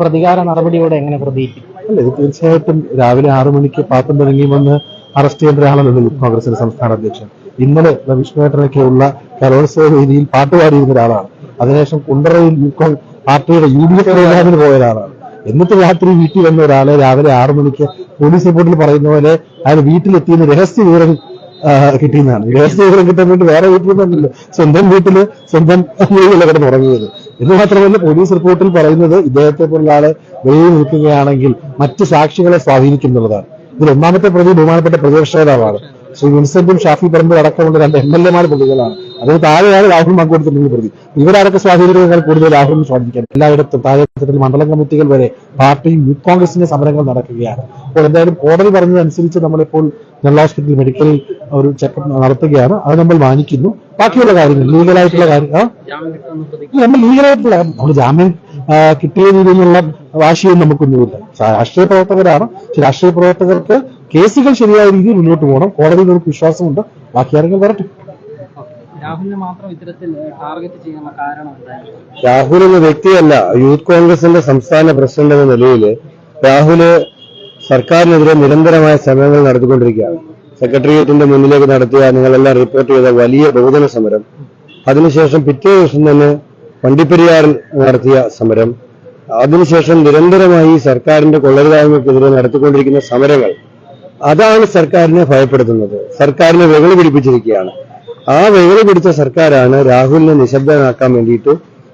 പ്രതികാര നടപടിയോടെ എങ്ങനെ പ്രതികരിക്കും? അല്ല ഇത് തീർച്ചയായിട്ടും രാവിലെ ആറു മണിക്ക് പാപ്പം തുടങ്ങി വന്ന് അറസ്റ്റ് ചെയ്യേണ്ട ഒരാളാണല്ലോ യൂത്ത് കോൺഗ്രസിന്റെ സംസ്ഥാന അധ്യക്ഷൻ. ഇന്നലെ വിഷ്ണുവേട്ടനൊക്കെയുള്ള കലോത്സവ വേദിയിൽ പാട്ടുപാടിയിരുന്ന ഒരാളാണ്. അതിനുശേഷം കുണ്ടറയിൽ യൂത്ത് പാർട്ടിയുടെ യു ഡി എഫ് പോയ ഒരാളാണ്. എന്നിട്ട് രാത്രി വീട്ടിൽ വന്ന ഒരാളെ രാവിലെ ആറു മണിക്ക് പോലീസ് റിപ്പോർട്ടിൽ പറയുന്ന പോലെ അയാൾ വീട്ടിലെത്തിയെന്ന് രഹസ്യ വിവരം കിട്ടിയെന്നാണ്. രഹസ്യ വിവരം കിട്ടാൻ വേണ്ടി വേറെ വീട്ടിൽ നിന്നല്ലോ സ്വന്തം വീട്ടിൽ സ്വന്തം കിടന്ന് ഉറങ്ങുന്നത് എന്ന് മാത്രമല്ല പോലീസ് റിപ്പോർട്ടിൽ പറയുന്നത് ഇദ്ദേഹത്തെ പോലുള്ള ആളെ വെളിയിൽ നിൽക്കുകയാണെങ്കിൽ മറ്റ് സാക്ഷികളെ സ്വാധീനിക്കും എന്നുള്ളതാണ്. ഇതിൽ ഒന്നാമത്തെ പ്രതി ബഹുമാനപ്പെട്ട പ്രതിപക്ഷ നേതാവാണ്. ശ്രീ വിൻസെന്റും ഷാഫി പറമ്പും അടക്കമുള്ള രണ്ട് എം എൽ എമാർ പ്രതികളാണ്. അതിന് താഴെയാണ് രാഹുൽ മങ്കോടത്തിന്റെ പ്രതി. ഇവരാരൊക്കെ സ്വാധീനിക്കുന്നതിനേക്കാൾ കൂടുതൽ രാഹുലിനെ സ്വാധീനിക്കാൻ? എല്ലായിടത്തും താഴെത്തട്ടിൽ മണ്ഡലം കമ്മിറ്റികൾ വരെ പാർട്ടിയും യൂത്ത് കോൺഗ്രസിന്റെ സമരങ്ങൾ നടക്കുകയാണ്. അപ്പോൾ എന്തായാലും കോടതി പറഞ്ഞതനുസരിച്ച് നമ്മളിപ്പോൾ ജനറൽ ഹോസ്പിറ്റൽ മെഡിക്കൽ ഒരു ചെക്കപ്പ് നടത്തുകയാണ്. അത് നമ്മൾ മാനിക്കുന്നു ബാക്കിയുള്ള കാര്യങ്ങൾ ലീഗലായിട്ടുള്ള കാര്യങ്ങൾ നമ്മൾ ലീഗലായിട്ടുള്ള നമ്മൾ ജാമ്യം ആ, കിട്ടിയ രീതിയിലുള്ള വാശിയും നമുക്കൊന്നുമില്ല. രാഷ്ട്രീയ പ്രവർത്തകരാണ്. രാഷ്ട്രീയ പ്രവർത്തകർക്ക് കേസുകൾ ശരിയായ രീതിയിൽ മുന്നോട്ട് പോകണം. കോടതിയിൽ നമുക്ക് വിശ്വാസമുണ്ട്. ബാക്കി കാര്യങ്ങൾ വരട്ടെ. രാഹുലിനെ മാത്രം ഇത്തരത്തിൽ ടാർഗറ്റ് ചെയ്യാനുള്ള കാരണം രാഹുൽ എന്ന വ്യക്തിയല്ല യൂത്ത് കോൺഗ്രസിന്റെ സംസ്ഥാന പ്രസിഡന്റ് എന്ന നിലയിൽ രാഹുൽ സർക്കാരിനെതിരെ നിരന്തരമായ ശ്രമങ്ങൾ നടത്തിക്കൊണ്ടിരിക്കുകയാണ്. സെക്രട്ടേറിയറ്റിന്റെ മുന്നിലേക്ക് നടത്തിയ നിങ്ങളെല്ലാം റിപ്പോർട്ട് ചെയ്ത വലിയ ബഹുജന സമരം അതിനുശേഷം പിറ്റേ ദിവസം തന്നെ വണ്ടിപ്പെരിയാറിൽ നടത്തിയ സമരം അതിനുശേഷം നിരന്തരമായി സർക്കാരിന്റെ കൊള്ളരുതായ്മക്കെതിരെ നടത്തിക്കൊണ്ടിരിക്കുന്ന സമരങ്ങൾ അതാണ് സർക്കാരിനെ ഭയപ്പെടുത്തുന്നത്. സർക്കാരിനെ വെകളി പിടിപ്പിച്ചിരിക്കുകയാണ്. ആ വെകളി പിടിച്ച സർക്കാരാണ് രാഹുലിനെ നിശബ്ദനാക്കാൻ വേണ്ടിയിട്ട്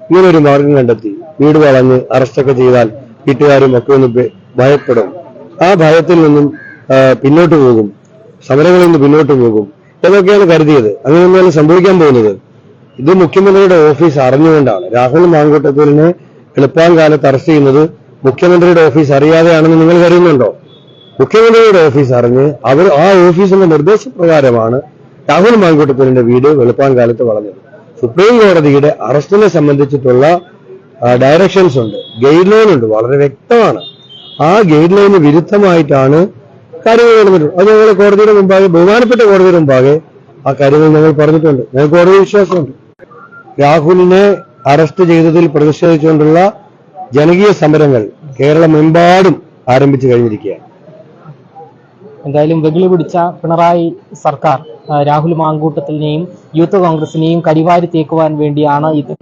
ഇങ്ങനൊരു മാർഗം കണ്ടെത്തി. വീട് വളഞ്ഞ് അറസ്റ്റൊക്കെ ചെയ്താൽ വീട്ടുകാരും ഒക്കെ ഒന്ന് ഭയപ്പെടും. ആ ഭയത്തിൽ നിന്നും പിന്നോട്ട് പോകും. സമരങ്ങളിൽ നിന്ന് പിന്നോട്ട് പോകും. എന്നൊക്കെയാണ് കരുതിയത്. അങ്ങനെയൊന്നും സംഭവിക്കാൻ പോകുന്നത്. ഇത് മുഖ്യമന്ത്രിയുടെ ഓഫീസ് അറിഞ്ഞുകൊണ്ടാണ്. രാഹുൽ മാങ്കൂട്ടത്തൂരിനെ എളുപ്പാൻ കാലത്ത് അറസ്റ്റ് ചെയ്യുന്നത് മുഖ്യമന്ത്രിയുടെ ഓഫീസ് അറിയാതെയാണെന്ന് നിങ്ങൾ കരുതുന്നുണ്ടോ? മുഖ്യമന്ത്രിയുടെ ഓഫീസ് അറിഞ്ഞ് അവർ ആ ഓഫീസിന്റെ നിർദ്ദേശപ്രകാരമാണ് രാഹുൽ മാങ്കൂട്ടത്തൂരിന്റെ വീട് വെളുപ്പാൻ കാലത്ത് വളഞ്ഞത്. സുപ്രീം കോടതിയുടെ അറസ്റ്റിനെ സംബന്ധിച്ചിട്ടുള്ള ഡയറക്ഷൻസ് ഉണ്ട്. ഗൈഡ് ലൈൻ ഉണ്ട്. വളരെ വ്യക്തമാണ്. ആ ഗൈഡ് ലൈന് വിരുദ്ധമായിട്ടാണ് കാര്യങ്ങൾ നടന്നിട്ടുള്ളത്. അത് ഞങ്ങൾ കോടതിയുടെ മുമ്പാകെ ബഹുമാനപ്പെട്ട കോടതിയുടെ മുമ്പാകെ ആ കാര്യങ്ങൾ ഞങ്ങൾ പറഞ്ഞിട്ടുണ്ട്. ഞങ്ങൾക്ക് കോടതി വിശ്വാസമുണ്ട്. രാഹുലിനെ അറസ്റ്റ് ചെയ്തതിൽ പ്രതിഷേധിച്ചുകൊണ്ടുള്ള ജനകീയ സമരങ്ങൾ കേരളമെമ്പാടും ആരംഭിച്ചു കഴിഞ്ഞിരിക്കുകയാണ്. എന്തായാലും വെകിളി പിടിച്ച പിണറായി സർക്കാർ രാഹുൽ മാങ്കൂട്ടത്തിനെയും യൂത്ത് കോൺഗ്രസിനെയും കരിവാരി തേക്കുവാൻ വേണ്ടിയാണ് ഇത്.